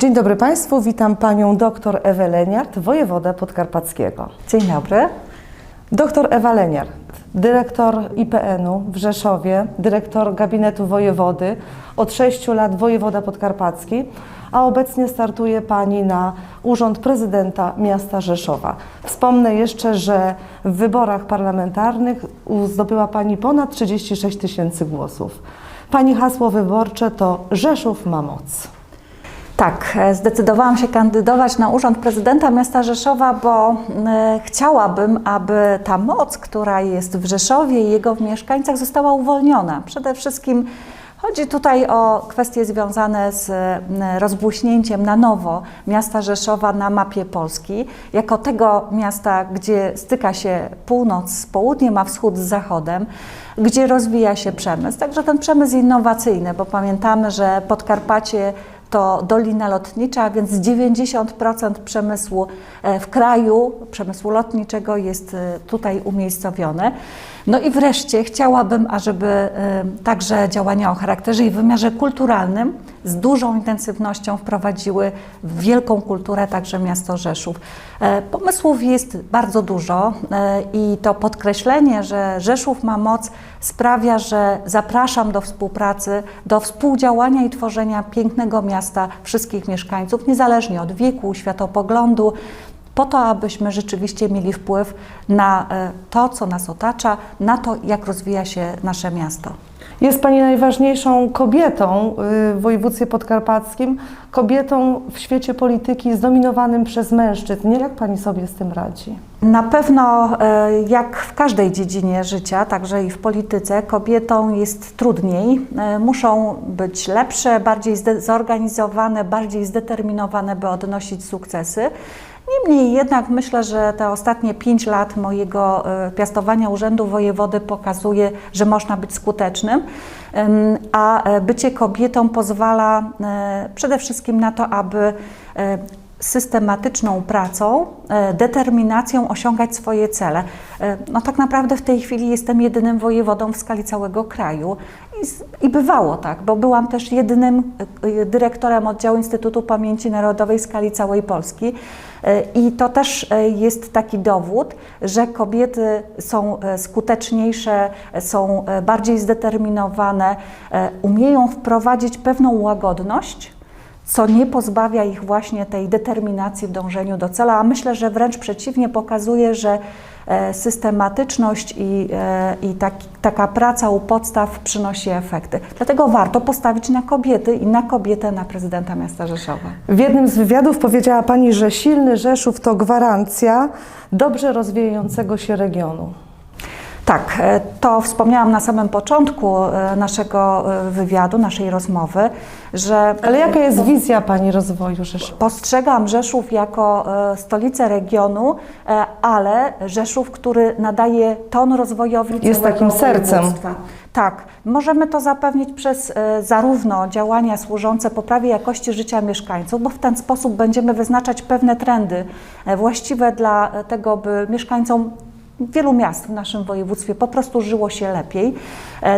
Dzień dobry Państwu, witam Panią dr Ewę Leniart, wojewodę podkarpackiego. Dzień dobry. Doktor Ewa Leniart, dyrektor IPN-u w Rzeszowie, dyrektor gabinetu wojewody, od 6 lat wojewoda podkarpacki, a obecnie startuje Pani na urząd prezydenta miasta Rzeszowa. Wspomnę jeszcze, że w wyborach parlamentarnych zdobyła Pani ponad 36 tysięcy głosów. Pani hasło wyborcze to Rzeszów ma moc. Tak, e, zdecydowałam się kandydować na urząd prezydenta miasta Rzeszowa, bo e, chciałabym, aby ta moc, która jest w Rzeszowie i jego mieszkańcach, została uwolniona. Przede wszystkim chodzi tutaj o kwestie związane z e, rozbłyśnięciem na nowo miasta Rzeszowa na mapie Polski, jako tego miasta, gdzie styka się północ z południem, a wschód z zachodem, gdzie rozwija się przemysł. Także ten przemysł innowacyjny, bo pamiętamy, że Podkarpacie to dolina lotnicza, więc 90% przemysłu e, w kraju, przemysłu lotniczego jest e, tutaj umiejscowione. No i wreszcie chciałabym, ażeby e, także działania o charakterze i wymiarze kulturalnym z dużą intensywnością wprowadziły w wielką kulturę także miasto Rzeszów. Pomysłów jest bardzo dużo i to podkreślenie, że Rzeszów ma moc sprawia, że zapraszam do współpracy, do współdziałania i tworzenia pięknego miasta wszystkich mieszkańców, niezależnie od wieku, światopoglądu, po to, abyśmy rzeczywiście mieli wpływ na to, co nas otacza, na to, jak rozwija się nasze miasto. Jest Pani najważniejszą kobietą w województwie podkarpackim, kobietą w świecie polityki zdominowanym przez mężczyzn. Jak Pani sobie z tym radzi? Na pewno, jak w każdej dziedzinie życia, także i w polityce, kobietom jest trudniej. Muszą być lepsze, bardziej zorganizowane, bardziej zdeterminowane, by odnosić sukcesy. Niemniej jednak myślę, że te ostatnie pięć lat mojego piastowania urzędu wojewody pokazuje, że można być skutecznym, a bycie kobietą pozwala przede wszystkim na to, aby systematyczną pracą, determinacją osiągać swoje cele. No tak naprawdę w tej chwili jestem jedynym wojewodą w skali całego kraju i, i bywało tak, bo byłam też jedynym dyrektorem oddziału Instytutu Pamięci Narodowej w skali całej Polski. I to też jest taki dowód, że kobiety są skuteczniejsze, są bardziej zdeterminowane, umieją wprowadzić pewną łagodność, co nie pozbawia ich właśnie tej determinacji w dążeniu do celu, a myślę, że wręcz przeciwnie pokazuje, że systematyczność i, i taki, taka praca u podstaw przynosi efekty. Dlatego warto postawić na kobiety i na kobietę na prezydenta miasta Rzeszowa. W jednym z wywiadów powiedziała Pani, że silny Rzeszów to gwarancja dobrze rozwijającego się regionu. Tak, to wspomniałam na samym początku naszego wywiadu, naszej rozmowy, że. Ale jaka jest wizja Pani rozwoju Rzeszowa? Postrzegam Rzeszów jako stolicę regionu, ale Rzeszów, który nadaje ton rozwojowy. Jest takim sercem. Tak, możemy to zapewnić przez zarówno działania służące poprawie jakości życia mieszkańców, bo w ten sposób będziemy wyznaczać pewne trendy właściwe dla tego, by mieszkańcom wielu miast w naszym województwie po prostu żyło się lepiej.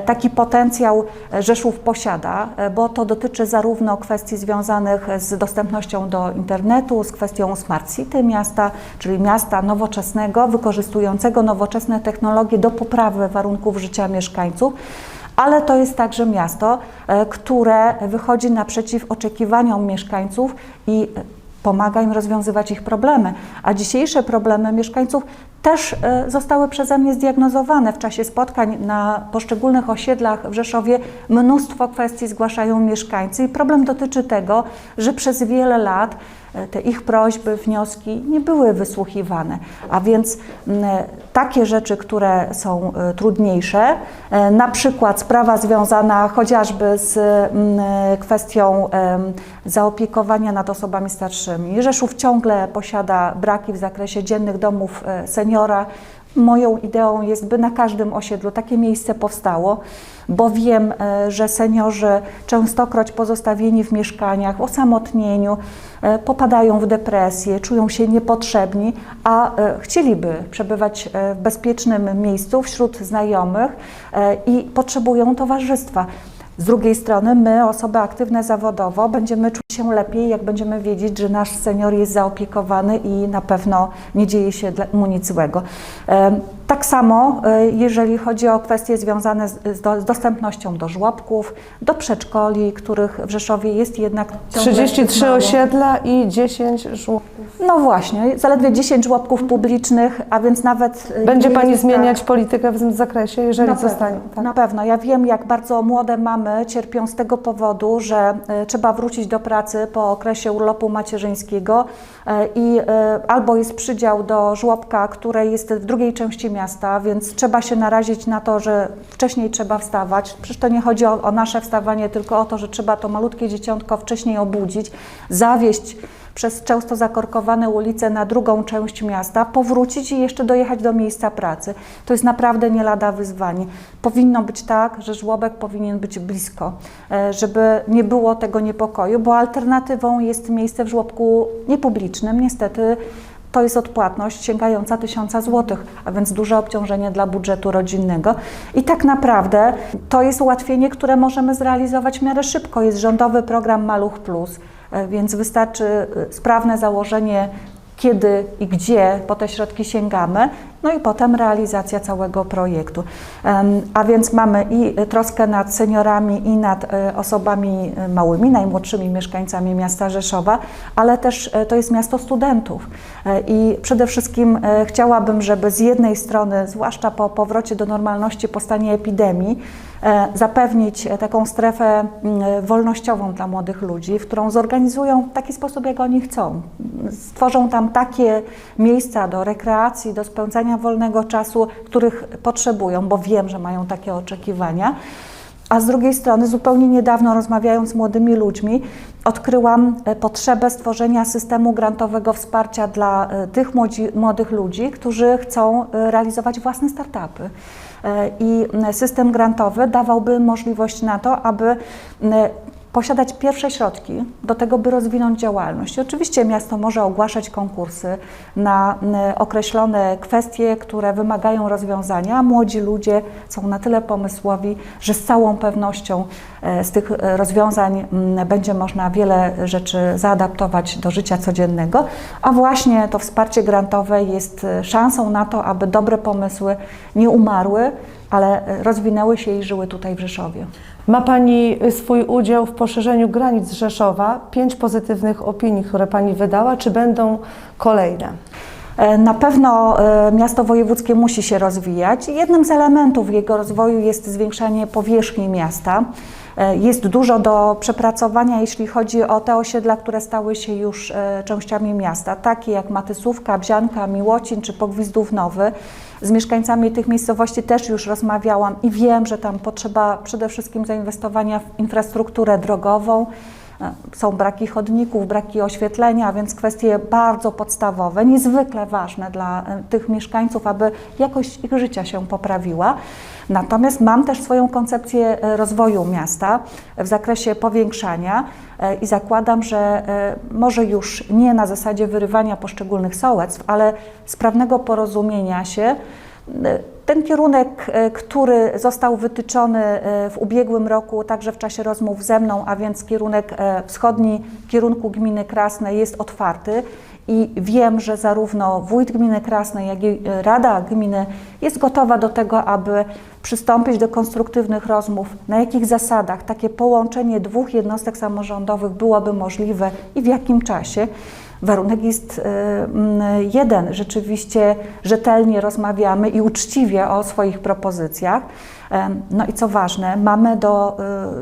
Taki potencjał Rzeszów posiada, bo to dotyczy zarówno kwestii związanych z dostępnością do internetu, z kwestią smart city miasta, czyli miasta nowoczesnego, wykorzystującego nowoczesne technologie do poprawy warunków życia mieszkańców ale to jest także miasto, które wychodzi naprzeciw oczekiwaniom mieszkańców i pomaga im rozwiązywać ich problemy. A dzisiejsze problemy mieszkańców też zostały przeze mnie zdiagnozowane w czasie spotkań na poszczególnych osiedlach w Rzeszowie. Mnóstwo kwestii zgłaszają mieszkańcy i problem dotyczy tego, że przez wiele lat te ich prośby, wnioski nie były wysłuchiwane. A więc takie rzeczy, które są trudniejsze, na przykład sprawa związana chociażby z kwestią zaopiekowania nad osobami starszymi. Rzeszów ciągle posiada braki w zakresie dziennych domów seniora. Moją ideą jest, by na każdym osiedlu takie miejsce powstało, bo wiem, że seniorzy częstokroć pozostawieni w mieszkaniach, w osamotnieniu, popadają w depresję, czują się niepotrzebni, a chcieliby przebywać w bezpiecznym miejscu wśród znajomych i potrzebują towarzystwa. Z drugiej strony my, osoby aktywne zawodowo, będziemy się lepiej, jak będziemy wiedzieć, że nasz senior jest zaopiekowany i na pewno nie dzieje się mu nic złego. Tak samo, e, jeżeli chodzi o kwestie związane z, do- z dostępnością do żłobków, do przedszkoli, których w Rzeszowie jest jednak ciągle 33 mało. osiedla i 10 żłobków. No właśnie, zaledwie 10 żłobków publicznych, a więc nawet... e, Będzie Pani jest zmieniać tak- politykę w tym zakresie, jeżeli na zostanie? Pewno, Tak? Na pewno. Ja wiem, jak bardzo młode mamy cierpią z tego powodu, że e, trzeba wrócić do pracy po okresie urlopu macierzyńskiego i albo jest przydział do żłobka, które jest w drugiej części miasta, więc trzeba się narazić na to, że wcześniej trzeba wstawać. Przecież to nie chodzi o, o nasze wstawanie, tylko o to, że trzeba to malutkie dzieciątko wcześniej obudzić, zawieść przez często zakorkowane ulice na drugą część miasta, powrócić i jeszcze dojechać do miejsca pracy. To jest naprawdę nie lada wyzwanie. Powinno być tak, że żłobek powinien być blisko, e, żeby nie było tego niepokoju, bo alternatywą jest miejsce w żłobku niepublicznym. Niestety to jest odpłatność sięgająca tysiąca złotych, a więc duże obciążenie dla budżetu rodzinnego. I tak naprawdę to jest ułatwienie, które możemy zrealizować w miarę szybko. Jest rządowy program Maluch Plus, e, więc wystarczy e, sprawne założenie, kiedy i gdzie po te środki sięgamy, no i potem realizacja całego projektu. A więc mamy i troskę nad seniorami, i nad e, osobami e, małymi, najmłodszymi mieszkańcami miasta Rzeszowa, ale też e, to jest miasto studentów. I przede wszystkim chciałabym, żeby z jednej strony, zwłaszcza po powrocie do normalności po stanie epidemii, zapewnić e, taką strefę mm, wolnościową dla młodych ludzi, w którą zorganizują w taki sposób, jak oni chcą. Stworzą tam takie miejsca do rekreacji, do spędzania wolnego czasu, których potrzebują, bo wiem, że mają takie oczekiwania. A z drugiej strony, zupełnie niedawno rozmawiając z młodymi ludźmi, odkryłam e, potrzebę stworzenia systemu grantowego wsparcia dla e, tych młodzi, młodych ludzi, którzy chcą e, realizować własne startupy. E, I system grantowy dawałby możliwość na to, aby m, posiadać pierwsze środki do tego, by rozwinąć działalność. I oczywiście miasto może ogłaszać konkursy na określone kwestie, które wymagają rozwiązania, młodzi ludzie są na tyle pomysłowi, że z całą pewnością e, z tych e, rozwiązań będzie można wiele rzeczy zaadaptować do życia codziennego, a właśnie to wsparcie grantowe jest e, szansą na to, aby dobre pomysły nie umarły, ale rozwinęły się i żyły tutaj w Rzeszowie. Ma Pani swój udział w poszerzeniu granic Rzeszowa. Pięć pozytywnych opinii, które Pani wydała. Czy będą kolejne? E, Na pewno e, miasto wojewódzkie musi się rozwijać. Jednym z elementów jego rozwoju jest zwiększanie powierzchni miasta. E, Jest dużo do przepracowania, jeśli chodzi o te osiedla, które stały się już częściami miasta, takie jak Matysówka, Bzianka, Miłocin czy Pogwizdów Nowy. Z mieszkańcami tych miejscowości też już rozmawiałam i wiem, że tam potrzeba przede wszystkim zainwestowania w infrastrukturę drogową, są braki chodników, braki oświetlenia, więc kwestie bardzo podstawowe, niezwykle ważne dla e, tych mieszkańców, aby jakość ich życia się poprawiła. Natomiast mam też swoją koncepcję e, rozwoju miasta w zakresie powiększania e, i zakładam, że e, może już nie na zasadzie wyrywania poszczególnych sołectw, ale sprawnego porozumienia się ten kierunek, e, który został wytyczony e, w ubiegłym roku, także w czasie rozmów ze mną, a więc kierunek e, wschodni, kierunku gminy Krasnej jest otwarty i wiem, że zarówno wójt gminy Krasnej, jak i Rada Gminy jest gotowa do tego, aby przystąpić do konstruktywnych rozmów, na jakich zasadach takie połączenie dwóch jednostek samorządowych byłoby możliwe i w jakim czasie. Warunek jest y, mm, jeden, rzeczywiście rzetelnie rozmawiamy i uczciwie o swoich propozycjach. No i co ważne, mamy do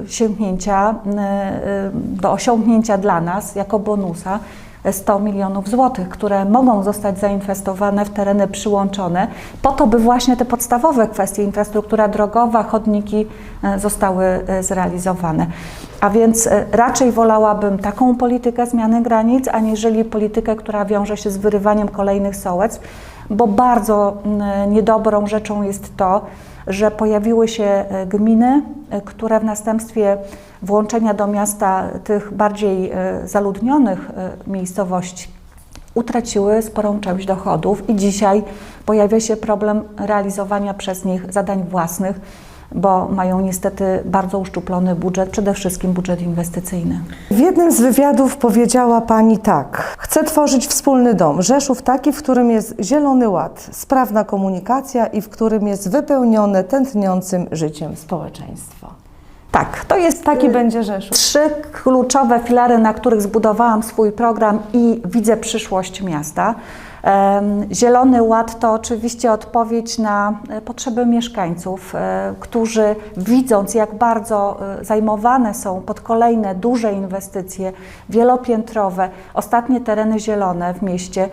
y, sięgnięcia, y, do osiągnięcia dla nas jako bonusa 100 milionów złotych, które mogą zostać zainwestowane w tereny przyłączone, po to, by właśnie te podstawowe kwestie, infrastruktura drogowa, chodniki e, zostały e, zrealizowane. A więc e, raczej wolałabym taką politykę zmiany granic, aniżeli politykę, która wiąże się z wyrywaniem kolejnych sołectw, bo bardzo mm, niedobrą rzeczą jest to, że pojawiły się gminy, które w następstwie włączenia do miasta tych bardziej e, zaludnionych e, miejscowości utraciły sporą część dochodów i dzisiaj pojawia się problem realizowania przez nich zadań własnych, bo mają niestety bardzo uszczuplony budżet, przede wszystkim budżet inwestycyjny. W jednym z wywiadów powiedziała Pani tak: Chcę tworzyć wspólny dom. Rzeszów taki, w którym jest zielony ład, sprawna komunikacja i w którym jest wypełnione tętniącym życiem społeczeństwo. Tak, to jest Taki y, będzie Rzeszów. Trzy kluczowe filary, na których zbudowałam swój program i widzę przyszłość miasta. Zielony Ład to oczywiście odpowiedź na e, potrzeby mieszkańców, e, którzy widząc, jak bardzo zajmowane są pod kolejne duże inwestycje wielopiętrowe, ostatnie tereny zielone w mieście,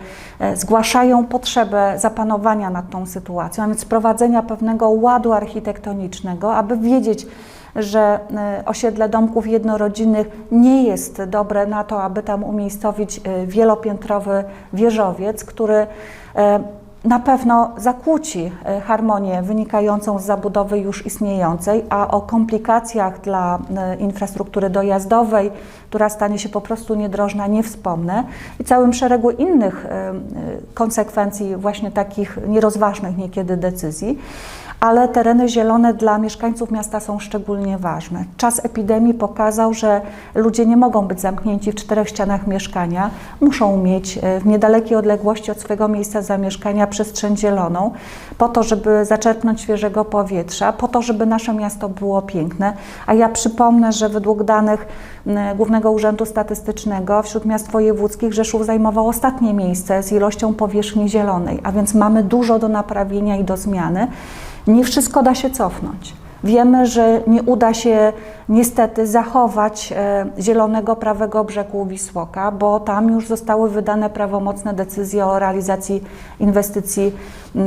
zgłaszają potrzebę zapanowania nad tą sytuacją, a więc prowadzenia pewnego ładu architektonicznego, aby wiedzieć, że e, osiedle domków jednorodzinnych nie jest dobre na to, aby tam umiejscowić e, wielopiętrowy wieżowiec, który e, na pewno zakłóci harmonię wynikającą z zabudowy już istniejącej, a o komplikacjach dla infrastruktury dojazdowej, która stanie się po prostu niedrożna, nie wspomnę, i całym szeregu innych konsekwencji właśnie takich nierozważnych niekiedy decyzji ale tereny zielone dla mieszkańców miasta są szczególnie ważne. Czas epidemii pokazał, że ludzie nie mogą być zamknięci w czterech ścianach mieszkania, muszą mieć e, w niedalekiej odległości od swojego miejsca zamieszkania przestrzeń zieloną, po to, żeby zaczerpnąć świeżego powietrza, po to, żeby nasze miasto było piękne. A ja przypomnę, że według danych Głównego Urzędu Statystycznego wśród miast wojewódzkich Rzeszów zajmował ostatnie miejsce z ilością powierzchni zielonej, a więc mamy dużo do naprawienia i do zmiany. Nie wszystko da się cofnąć. Wiemy, że nie uda się niestety zachować e, zielonego prawego brzegu Wisłoka, bo tam już zostały wydane prawomocne decyzje o realizacji inwestycji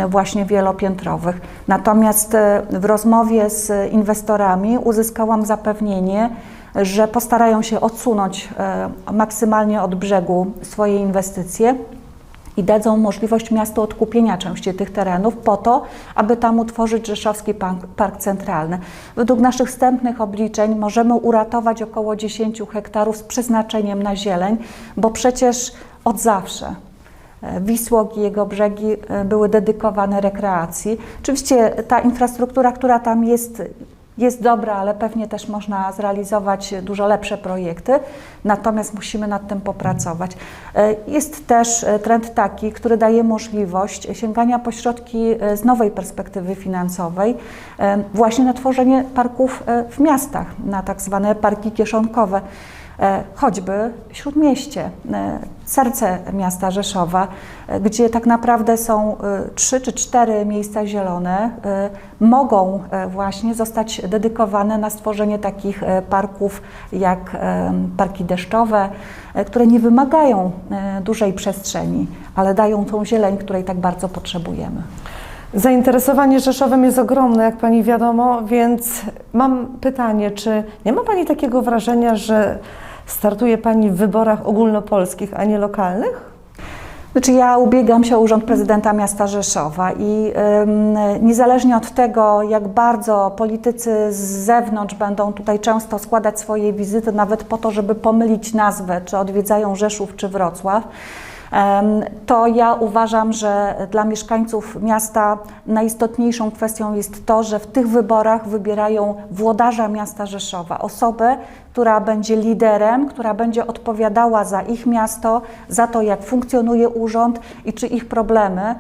właśnie wielopiętrowych. Natomiast e, w rozmowie z inwestorami uzyskałam zapewnienie, że postarają się odsunąć e, maksymalnie od brzegu swoje inwestycje i dadzą możliwość miastu odkupienia części tych terenów po to, aby tam utworzyć Rzeszowski Park, Park Centralny. Według naszych wstępnych obliczeń możemy uratować około 10 hektarów z przeznaczeniem na zieleń, bo przecież od zawsze e, Wisłok i jego brzegi e, były dedykowane rekreacji. Oczywiście ta infrastruktura, która tam jest, jest dobra, ale pewnie też można zrealizować dużo lepsze projekty, natomiast musimy nad tym popracować. E, Jest też e, trend taki, który daje możliwość sięgania po środki e, z nowej perspektywy finansowej właśnie na tworzenie parków w miastach, na tak zwane parki kieszonkowe choćby Śródmieście, e, serce miasta Rzeszowa, e, gdzie tak naprawdę są e, trzy czy cztery miejsca zielone, e, mogą e, właśnie zostać dedykowane na stworzenie takich e, parków jak e, parki deszczowe, e, które nie wymagają e, dużej przestrzeni, ale dają tą zieleń, której tak bardzo potrzebujemy. Zainteresowanie Rzeszowem jest ogromne, jak Pani wiadomo, więc mam pytanie, czy nie ma Pani takiego wrażenia, że startuje Pani w wyborach ogólnopolskich, a nie lokalnych? Znaczy ja ubiegam się o urząd prezydenta miasta Rzeszowa i niezależnie od tego, jak bardzo politycy z zewnątrz będą tutaj często składać swoje wizyty, nawet po to, żeby pomylić nazwę, czy odwiedzają Rzeszów, czy Wrocław, to ja uważam, że dla mieszkańców miasta najistotniejszą kwestią jest to, że w tych wyborach wybierają włodarza miasta Rzeszowa, osobę, która będzie liderem, która będzie odpowiadała za ich miasto, za to, jak funkcjonuje urząd i czy ich problemy,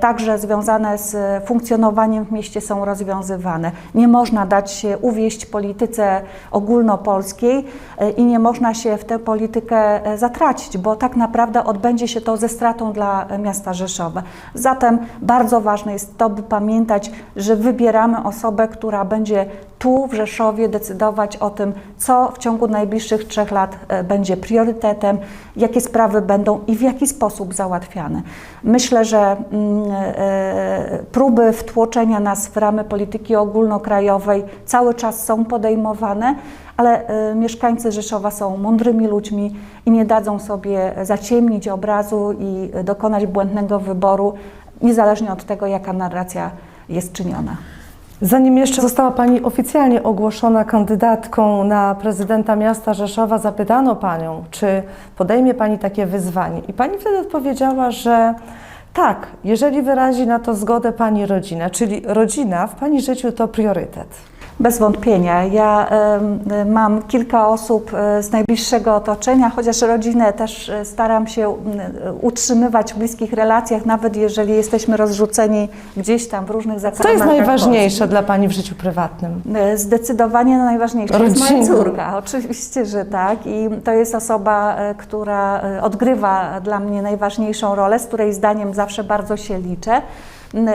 także związane z funkcjonowaniem w mieście, są rozwiązywane. Nie można dać się uwieść polityce ogólnopolskiej e, i nie można się w tę politykę e, zatracić, bo tak naprawdę odbędzie się to ze stratą dla e, miasta Rzeszowa. Zatem bardzo ważne jest to, by pamiętać, że wybieramy osobę, która będzie tu w Rzeszowie decydować o tym, co w ciągu najbliższych trzech lat e, będzie priorytetem, jakie sprawy będą i w jaki sposób załatwiane. Myślę, że mm, e, próby wtłoczenia nas w ramy polityki ogólnokrajowej cały czas są podejmowane, ale e, mieszkańcy Rzeszowa są mądrymi ludźmi i nie dadzą sobie zaciemnić obrazu i dokonać błędnego wyboru, niezależnie od tego, jaka narracja jest czyniona. Zanim jeszcze została Pani oficjalnie ogłoszona kandydatką na prezydenta miasta Rzeszowa, zapytano Panią, czy podejmie Pani takie wyzwanie. I Pani wtedy odpowiedziała, że Tak, jeżeli wyrazi na to zgodę Pani rodzina, czyli rodzina w Pani życiu to priorytet. Bez wątpienia. Ja mam kilka osób e, z najbliższego otoczenia, chociaż rodzinę też e, staram się m, utrzymywać w bliskich relacjach, nawet jeżeli jesteśmy rozrzuceni gdzieś tam w różnych zakładach. Co jest najważniejsze dla Pani w życiu prywatnym? E, Zdecydowanie najważniejsza jest moja Rodzina. córka, oczywiście, że tak. I to jest osoba, e, która e, odgrywa dla mnie najważniejszą rolę, z której zdaniem zawsze bardzo się liczę.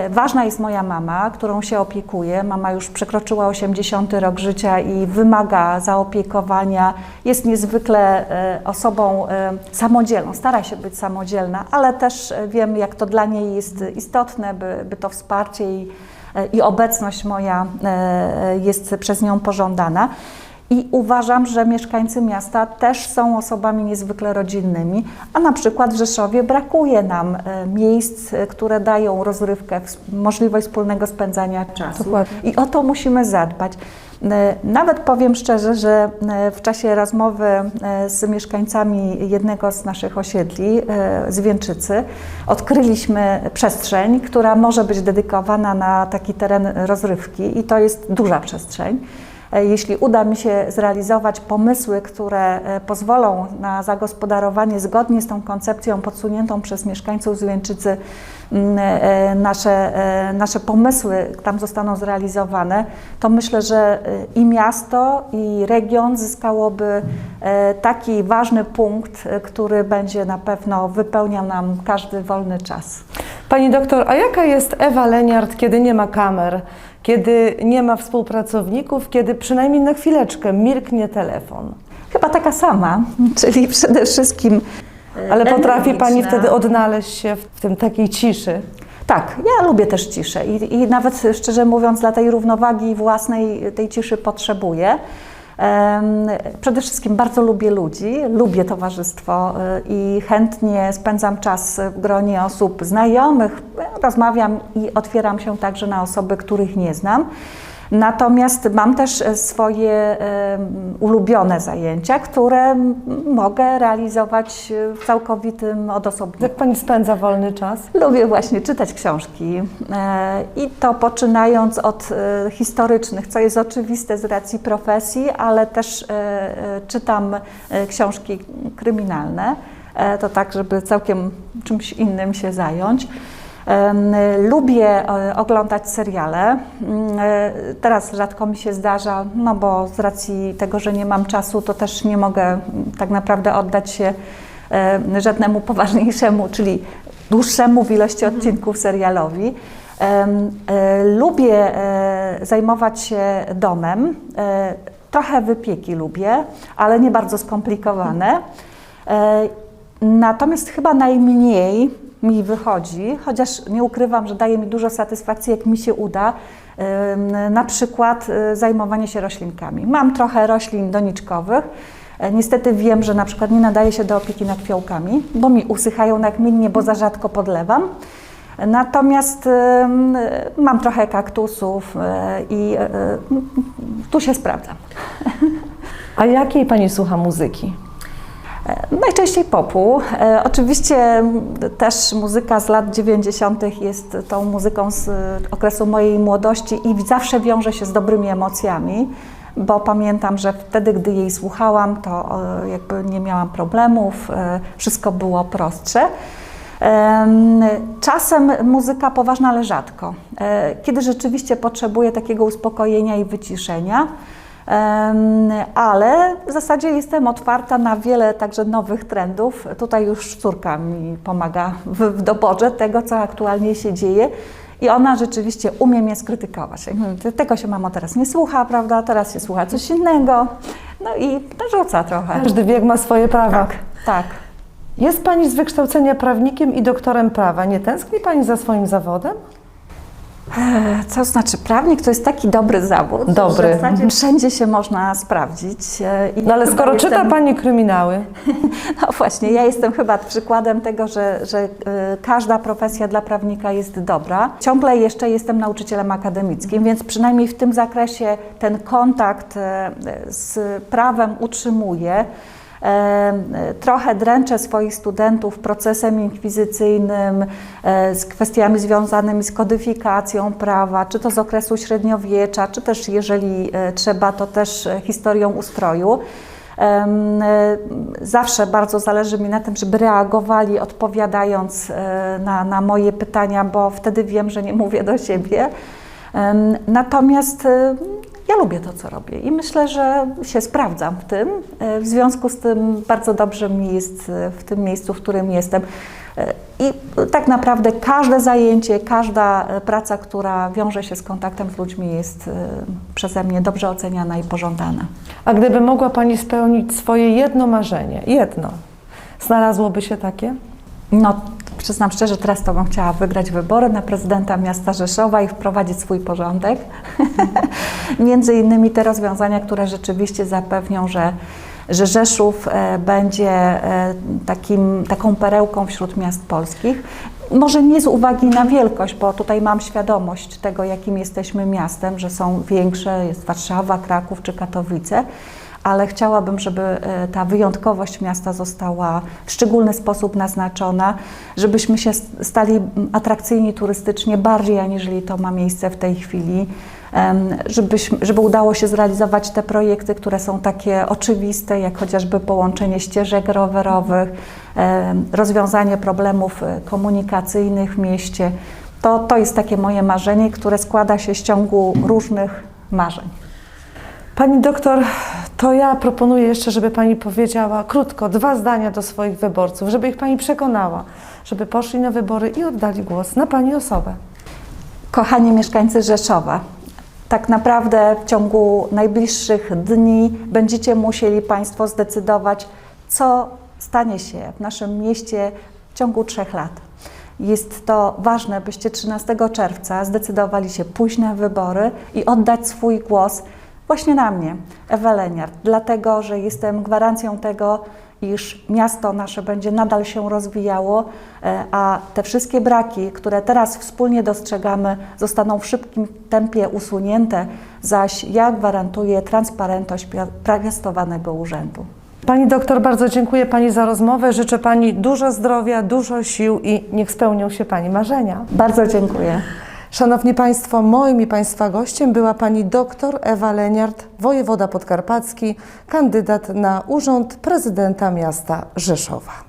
Ważna jest moja mama, którą się opiekuję. Mama już przekroczyła 80 rok życia i wymaga zaopiekowania. Jest niezwykle e, osobą e, samodzielną, stara się być samodzielna, ale też e, wiem, jak to dla niej jest istotne, by, by to wsparcie i i obecność moja jest przez nią pożądana. I uważam, że mieszkańcy miasta też są osobami niezwykle rodzinnymi, a na przykład w Rzeszowie brakuje nam e, miejsc, e, które dają rozrywkę, możliwość wspólnego spędzania czasu. Dokładnie. I o to musimy zadbać. E, Nawet powiem szczerze, że w czasie rozmowy z mieszkańcami jednego z naszych osiedli, z Więczycy, odkryliśmy przestrzeń, która może być dedykowana na taki teren rozrywki i to jest duża przestrzeń. E, Jeśli uda mi się zrealizować pomysły, które e, pozwolą na zagospodarowanie zgodnie z tą koncepcją podsuniętą przez mieszkańców Zwięczycy, mm, e, nasze, nasze pomysły tam zostaną zrealizowane, to myślę, że i miasto, i region zyskałoby taki ważny punkt, który będzie na pewno wypełniał nam każdy wolny czas. Pani doktor, a jaka jest Ewa Leniart, kiedy nie ma kamer, kiedy nie ma współpracowników, kiedy przynajmniej na chwileczkę milknie telefon? Chyba taka sama, czyli przede wszystkim. e, Ale potrafi Pani wtedy odnaleźć się w w tym takiej ciszy. Tak, ja lubię też ciszę i, i nawet szczerze mówiąc dla tej równowagi własnej tej ciszy potrzebuję. Przede wszystkim bardzo lubię ludzi, lubię towarzystwo y, i chętnie spędzam czas w gronie osób znajomych, rozmawiam i otwieram się także na osoby, których nie znam. Natomiast mam też e, swoje em, ulubione zajęcia, które mogę realizować e, w całkowitym odosobnieniu. Jak Pani spędza wolny czas? Lubię właśnie czytać książki e, i to poczynając od e, historycznych, co jest oczywiste z racji profesji, ale też e, e, czytam e, książki kryminalne, e, to tak, żeby całkiem czymś innym się zająć. Lubię e, oglądać seriale. Mm, e, Teraz rzadko mi się zdarza, no bo z racji tego, że nie mam czasu, to też nie mogę mm, tak naprawdę oddać się żadnemu poważniejszemu, czyli dłuższemu w ilości odcinków serialowi. E, Lubię zajmować się domem. Trochę wypieki lubię, ale nie bardzo skomplikowane. Natomiast chyba najmniej mi wychodzi, chociaż nie ukrywam, że daje mi dużo satysfakcji, jak mi się uda, na przykład e, zajmowanie się roślinkami. Mam trochę roślin doniczkowych. E, Niestety wiem, że na przykład nie nadaje się do opieki nad fiołkami, bo mi usychają nagminnie, bo za rzadko podlewam. Natomiast mam trochę kaktusów e, i e, tu się sprawdzam. A jakiej Pani słucha muzyki? E, Najczęściej popu. E, Oczywiście też muzyka z lat 90. jest tą muzyką z e, okresu mojej młodości i zawsze wiąże się z dobrymi emocjami, bo pamiętam, że wtedy, gdy jej słuchałam, to jakby nie miałam problemów, wszystko było prostsze. Em, Czasem muzyka poważna, ale rzadko. Kiedy rzeczywiście potrzebuję takiego uspokojenia i wyciszenia, ale w zasadzie jestem otwarta na wiele także nowych trendów. Tutaj już córka mi pomaga w, w doborze tego, co aktualnie się dzieje. I ona rzeczywiście umie mnie skrytykować. Jak mówię, "Ty- Tego się mamo teraz nie słucha, prawda? Teraz się słucha coś innego. No i narzuca trochę. Każdy wiek ma swoje prawa. Tak, tak. Jest Pani z wykształcenia prawnikiem i doktorem prawa. Nie tęskni Pani za swoim zawodem? E, Co znaczy prawnik? To jest taki dobry zawód, Dobry. że w zasadzie wszędzie się można sprawdzić. e, i No ale skoro jestem- czyta Pani kryminały, No właśnie, ja jestem chyba przykładem tego, że, że y, każda profesja dla prawnika jest dobra. Ciągle jeszcze jestem nauczycielem akademickim, więc przynajmniej w tym zakresie ten kontakt e, z prawem utrzymuję. E, trochę dręczę swoich studentów procesem inkwizycyjnym, e, z kwestiami związanymi z kodyfikacją prawa, czy to z okresu średniowiecza, czy też jeżeli e, trzeba, to też historią ustroju. Zawsze bardzo zależy mi na tym, żeby reagowali odpowiadając na, na moje pytania, bo wtedy wiem, że nie mówię do siebie. Natomiast ja lubię to, co robię i myślę, że się sprawdzam w tym. E, W związku z tym bardzo dobrze mi jest e, w tym miejscu, w którym jestem. E, I tak naprawdę każde zajęcie, każda praca, która wiąże się z kontaktem z ludźmi, jest przeze mnie dobrze oceniana i pożądana. A gdyby mogła Pani spełnić swoje jedno marzenie, jedno, znalazłoby się takie? No, przyznam szczerze, teraz to bym chciała wygrać wybory na prezydenta miasta Rzeszowa i wprowadzić swój porządek. Między innymi te rozwiązania, które rzeczywiście zapewnią, że, że Rzeszów e, będzie e, takim, taką perełką wśród miast polskich. Może nie z uwagi na wielkość, bo tutaj mam świadomość tego, jakim jesteśmy miastem, że są większe, jest Warszawa, Kraków czy Katowice, ale chciałabym, żeby e, ta wyjątkowość miasta została w szczególny sposób naznaczona, żebyśmy się stali atrakcyjni turystycznie bardziej, aniżeli to ma miejsce w tej chwili. Żebyśmy, żeby udało się zrealizować te projekty, które są takie oczywiste, jak chociażby połączenie ścieżek rowerowych, rozwiązanie problemów e, komunikacyjnych w mieście. To, to jest takie moje marzenie, które składa się z ciągu różnych marzeń. Pani doktor, to ja proponuję jeszcze, żeby Pani powiedziała krótko dwa zdania do swoich wyborców, żeby ich Pani przekonała, żeby poszli na wybory i oddali głos na Pani osobę. Kochani mieszkańcy Rzeszowa, tak naprawdę w ciągu najbliższych dni będziecie musieli Państwo zdecydować, co stanie się w naszym mieście w ciągu trzech lat. Jest to ważne, byście 13 czerwca zdecydowali się pójść na wybory i oddać swój głos właśnie na mnie, Ewę Leniart, dlatego że jestem gwarancją tego, iż miasto nasze będzie nadal się rozwijało, e, a te wszystkie braki, które teraz wspólnie dostrzegamy, zostaną w szybkim tempie usunięte, zaś ja gwarantuję transparentność piastowanego urzędu. Pani doktor, bardzo dziękuję Pani za rozmowę. Życzę Pani dużo zdrowia, dużo sił i niech spełnią się Pani marzenia. Bardzo dziękuję. Szanowni Państwo, moim i Państwa gościem była Pani doktor Ewa Leniart, wojewoda podkarpacki, kandydat na urząd prezydenta miasta Rzeszowa.